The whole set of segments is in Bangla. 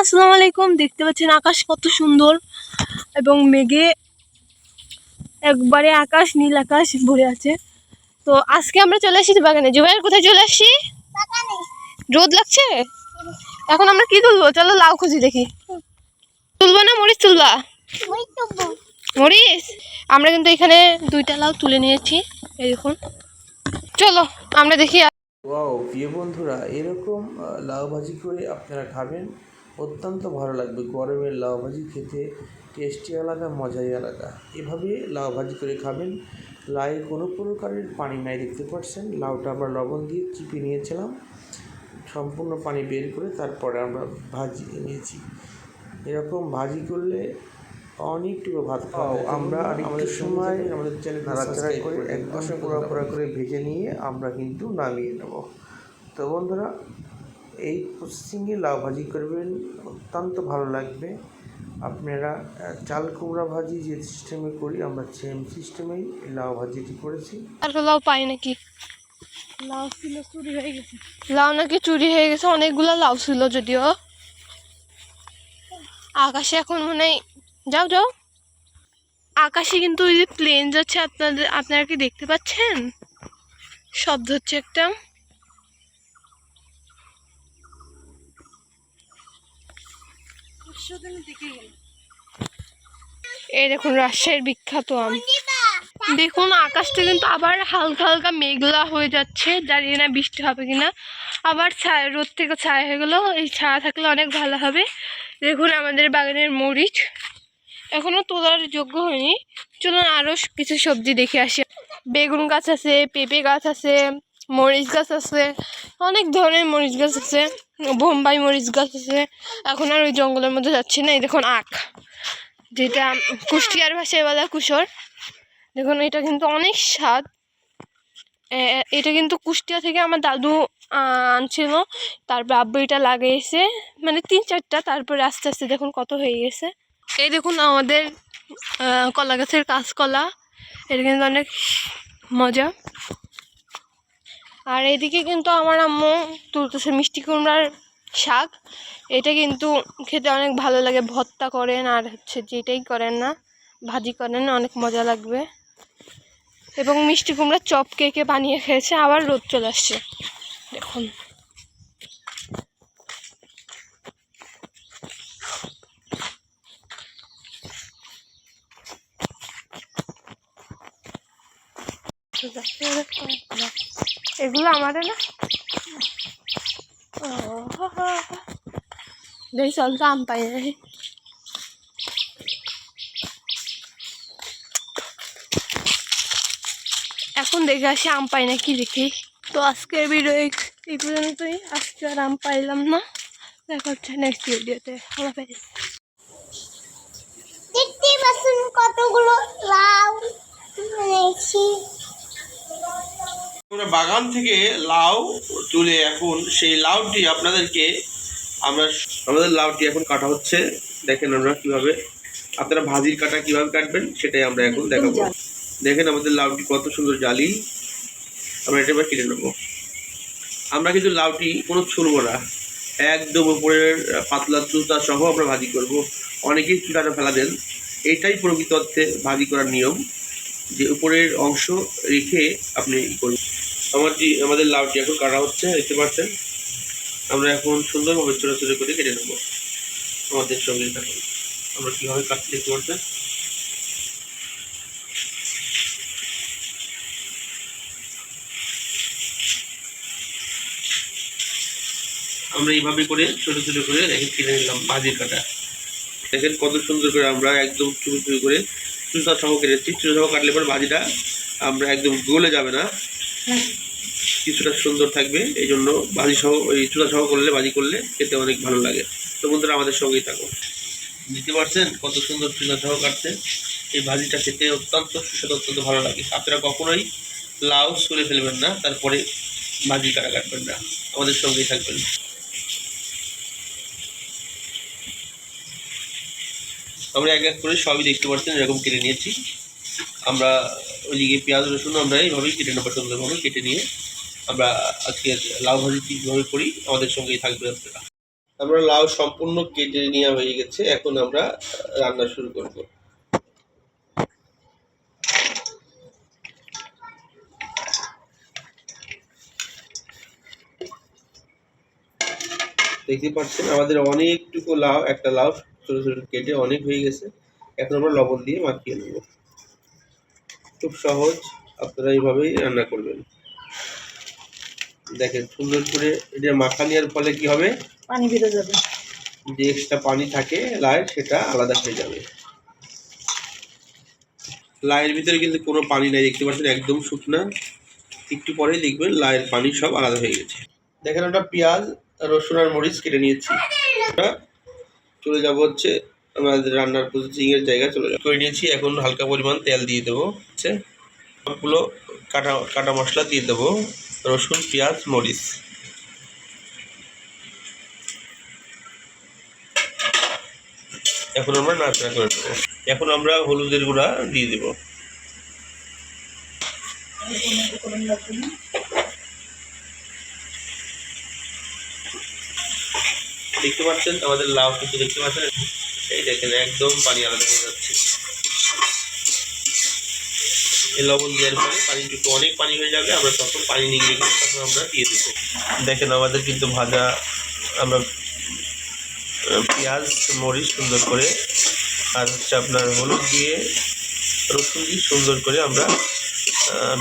আসসালামু আলাইকুম। দেখতে পাচ্ছেন আকাশ কত সুন্দর এবং মেঘে একবারে আকাশ নীল আকাশ ভরে আছে। তো আজকে আমরা চলে আসি বাগানে। জুবাইয়ের কোথায় চলে আসি রোদ লাগছে? এখন আমরা কি তুলবো? চলো লাউ খুঁজি দেখি। তুলবো না মরিচ তুলবা? মরিচ আমরা কিন্তু এখানে দুইটা লাউ তুলে নিয়েছি। এই দেখুন। চলো আমরা দেখি ওয়াও প্রিয় বন্ধুরা এরকম লাউ ভাজি করে আপনারা খাবেন। অত্যন্ত ভালো লাগবে। গরমের লাউ ভাজি খেতে টেস্টি আলাদা মজাই আলাদা। এভাবে লাউ ভাজি করে খাবেন। লাউয়ে কোনো প্রকারের পানি নাই দেখতে পাচ্ছেন? লাউটা আমরা লবণ দিয়ে চিপে নিয়েছিলাম। সম্পূর্ণ পানি বের করে তারপরে আমরা ভাজি নিয়েছি। এরকম ভাজি করলে অনেকটুকু ভাত খাও আমরা আমাদের সময় আমাদের চ্যানেল নাড়াচাড়া করে একদম পোড়া পোড়া করে ভেজে নিয়ে আমরা কিন্তু নামিয়ে নেব। তো বন্ধুরা এই প্রসেসিংয়ে লাউ ভাজি করবেন অত্যন্ত ভালো লাগবে। আপনারা চাল কুমড়া ভাজি যে সিস্টেমে করি আমরা সেম সিস্টেমেই লাউ ভাজিটি করেছি। আর লাউ পাই নাকি? লাউ ছিল চুরি হয়ে গেছে। লাউ নাকি চুরি হয়ে গেছে অনেকগুলো লাউ ছিল যদিও। আকাশে এখন মনে হয় যাও যাও। আকাশে কিন্তু ওই যে প্লেন যাচ্ছে আপনাদের আপনারা কি দেখতে পাচ্ছেন? শব্দ হচ্ছে একটা। এই দেখুন, রাজশাহীর বিখ্যাত আম। দেখুন, আকাশটা কিন্তু আবার হালকা হালকা মেঘলা হয়ে যাচ্ছে। জানি না বৃষ্টি হবে কিনা। আবার ছায়া, রোদ থেকে ছায়া হয়ে গেলো। এই ছায়া থাকলে অনেক ভালো হবে। দেখুন, আমাদের বাগানের মরিচ। এখনও তোলার যোগ্য হয়নি। চলুন আরও কিছু সবজি দেখে আসি। বেগুন গাছ আছে, পেঁপে গাছ আছে। মরিচ গাছ আছে, অনেক ধরনের মরিচ গাছ আছে, বোম্বাই মরিচ গাছ আছে। এখন আর ওই জঙ্গলের মধ্যে যাচ্ছি না, এই দেখুন আখ, যেটা কুষ্টিয়ার ভাষায় বলা কুসর দেখুন, এটা কিন্তু অনেক স্বাদ। এটা কিন্তু কুষ্টিয়া থেকে আমার দাদু আনছিল। তারপর আব্বু এটা লাগিয়েছে মানে তিন চারটা, তারপরে আস্তে আস্তে দেখুন কত হয়ে গেছে। এই দেখুন আমাদের কলা গাছের কাঁচকলা, এটা কিন্তু অনেক মজা। আর এদিকে কিন্তু আমার আম্মু তুলতেছে মিষ্টি কুমড়ার শাক। এটা কিন্তু খেতে অনেক ভালো লাগে, ভর্তা করেন আর হচ্ছে যেটাই করেন না, ভাজি করেন, অনেক মজা লাগবে। এবং মিষ্টি কুমড়ার চপ কেকে বানিয়ে খেয়েছে, আবার রোদ চলে আসছে। দেখুন। এগুলো আমাদের না? দেখি, চল তো আম পাই এখন দেখে আসি আম পাই না কি দেখি। তো আজকের ভিডিও এই- পর্যন্তই। আজকে আর আম পাইলাম না। দেখা হচ্ছে নেক্সট ভিডিওতে কতগুলো আমরা বাগান থেকে লাউ তুলে এখন সেই লাউটি আপনাদেরকে আমরা আমাদের লাউটি এখন কাটা হচ্ছে। দেখেন আমরা কীভাবে আপনারা ভাজির কাটা কীভাবে কাটবেন সেটাই আমরা এখন দেখাবো। দেখেন আমাদের লাউটি কত সুন্দর জালি। আমরা এটা এবার কেটে নেব। আমরা কিন্তু লাউটি কোনো ছুলবো না। একদম উপরের পাতলা চুতা সহ আমরা ভাজি করব। অনেকেই চুলাটা ফেলা দেন। এটাই প্রকৃত অর্থে ভাজি করার নিয়ম। যে উপরের অংশ রেখে আপনি ই করবেন আমার যে আমাদের লাউটি এখন কাটা হচ্ছে, দেখতে পাচ্ছেন? আমরা এখন সুন্দরভাবে ছোটো ছোটো করে কেটে নেব। আমাদের সঙ্গে আমরা কীভাবে কাটতে দেখতে পাচ্ছেন? আমরা এইভাবে করে ছোটো ছোটো করে রেখে কেটে নিলাম ভাজির কাটা। দেখেন কত সুন্দর করে আমরা একদম চুরু চুরু করে চুষা সহ কেটেছি চুষা সহ কাটলে পরে ভাজিটা আমরা একদম গলে যাবে না। কিছুটা সুন্দর থাকবে এই জন্য ভাজি সহ ওই চুলা সহ করলে ভাজি করলে খেতে অনেক ভালো লাগে। তো বন্ধুরা আমাদের সঙ্গেই থাকো। দিতে পারছেন কত সুন্দর চুলা সহ কাটছে এই ভাজিটা খেতে অত্যন্ত সুস্বাদু অত্যন্ত ভালো লাগে। আপনারা কখনোই লাউ ছুলে ফেলবেন না তারপরে ভাজি কাটা কাটবেন না। আমাদের সঙ্গেই থাকবেন। আমরা এক এক করে সবই দেখতে পাচ্ছেন, এরকম কেটে নিয়েছি। আমরা ওইদিকে পেঁয়াজ, রসুন আমরা এইভাবেই কেটে নেব সুন্দরভাবে কেটে নিয়ে আমরা আজকে লাউ ভাজি কীভাবে করি, আমাদের সঙ্গেই থাকবে আপনারা। আমরা লাউ সম্পূর্ণ কেটে নেওয়া হয়ে গেছে, এখন আমরা রান্না শুরু করব। দেখতে পাচ্ছেন, আমাদের অনেকটুকু লাউ, একটা লাউ ছোট ছোট কেটে অনেক হয়ে গেছে। এখন আমরা লবণ দিয়ে মাখিয়ে নেব। খুব সহজ আপনারা এইভাবেই রান্না করবেন। দেখেন সুন্দর করে এটা মাখা নেওয়ার ফলে কি হবে? পানি বেরো যাবে। যে এক্সট্রা পানি থাকে লায়ের সেটা আলাদা হয়ে যাবে। লায়ের ভিতরে কিন্তু কোনো পানি নাই দেখতে পাচ্ছেন একদম শুকনা। একটু পরেই দেখবেন লায়ের পানি সব আলাদা হয়ে গেছে। দেখেন ওটা পেঁয়াজ রসুন আর মরিচ কেটে নিয়েছি। ওটা চলে যাব হচ্ছে আমাদের রান্নার প্রসেসিং এর জায়গায় চলে করে নিয়েছি, এখন হালকা পরিমাণ তেল দিয়ে দেবো, হচ্ছে। সবগুলো কাটা কাটা মশলা দিয়ে দেবো, রসুন, পেঁয়াজ, মরিচ। এখন আমরা নাড়াচাড়া করে দেবো এখন আমরা হলুদের গুঁড়া দিয়ে দেবো। দেখতে পাচ্ছেন? আমাদের লাউ কিন্তু দেখতে পাচ্ছেন? এই দেখেন, একদম পানি আলাদা হয়ে যাচ্ছে। এই লবণ দেওয়ার পরে পানিটুকু অনেক পানি হয়ে যাবে। আমরা তখন পানি নিয়ে গেলে তখন আমরা দিয়ে দেবো। দেখেন, আমাদের কিন্তু ভাজা, আমরা পেঁয়াজ, মরিচ সুন্দর করে, আর হচ্ছে আপনার হলুদ দিয়ে রসুন দিয়ে সুন্দর করে আমরা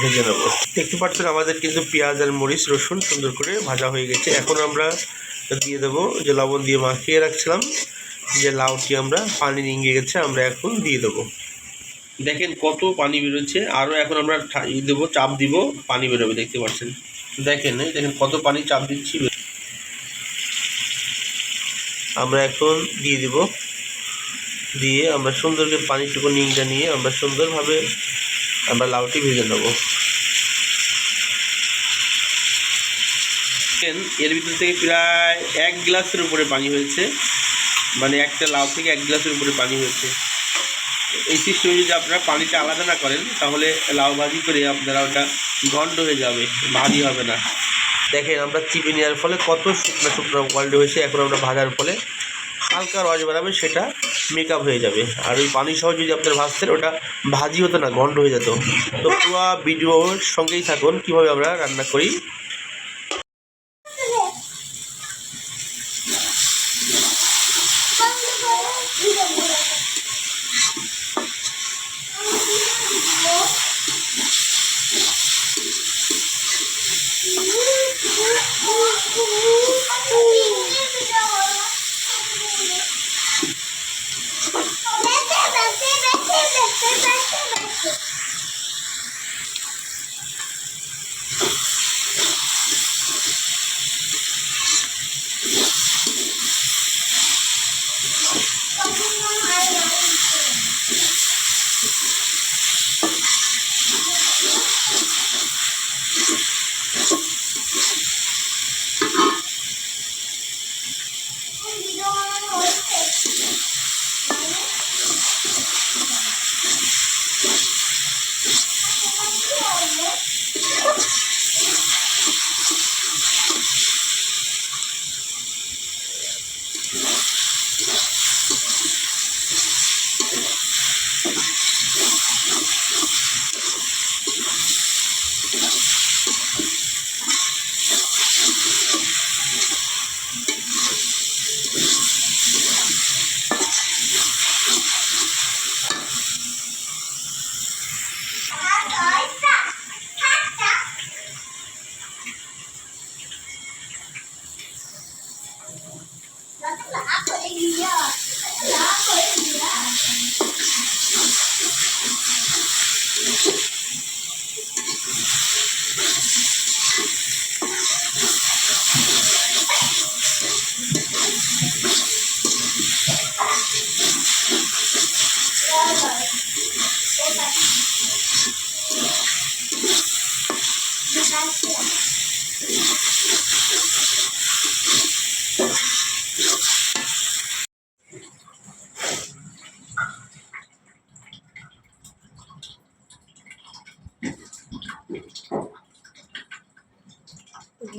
ভেজে নেব। দেখতে পাচ্ছেন, আমাদের কিন্তু পেঁয়াজ আর মরিচ, রসুন সুন্দর করে ভাজা হয়ে গেছে। এখন আমরা দিয়ে দেবো, যে লবণ দিয়ে মাখিয়ে রাখছিলাম, যে লাউটি আমরা পানি নিয়ে গেছে আমরা এখন দিয়ে দেবো। দেখেন কত পানি বেরোচ্ছে, আরও এখন আমরা ই দেবো, চাপ দিব, পানি বেরোবে, দেখতে পাচ্ছেন? দেখেন দেখেন কত পানি চাপ দিচ্ছি। আমরা এখন দিয়ে দিব, দিয়ে আমরা সুন্দর করে পানিটুকু নিংটা নিয়ে আমরা সুন্দরভাবে আমরা লাউটি ভেজে নেব। এর ভিতর থেকে প্রায় এক গ্লাসের উপরে পানি হয়েছে। মানে একটা লাউ থেকে এক গ্লাসের উপরে পানি হয়েছে। এই সিস্টেমে যদি আপনারা পানিটা আলাদা না করেন, তাহলে লাউ ভাজি করে আপনারা ওটা গন্ড হয়ে যাবে ভাজি হবে না। দেখেন, আমরা চিপে নেওয়ার ফলে কত শুকনো শুকনো কোয়ালিটি হয়েছে, এখন আমরা ভাজার ফলে হালকা রস বেরাবে সেটা মেকআপ হয়ে যাবে। আর ওই পানি সহ যদি আপনারা ভাজতেন, ওটা ভাজি হতো না গন্ড হয়ে যেত। তো পুরো ভিডিওর সঙ্গেই থাকুন, কীভাবে আমরা রান্না করি। তো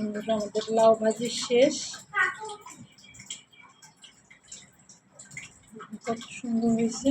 বন্ধুরা আমাদের লাউ ভাজি শেষ। কত সুন্দর হয়েছে।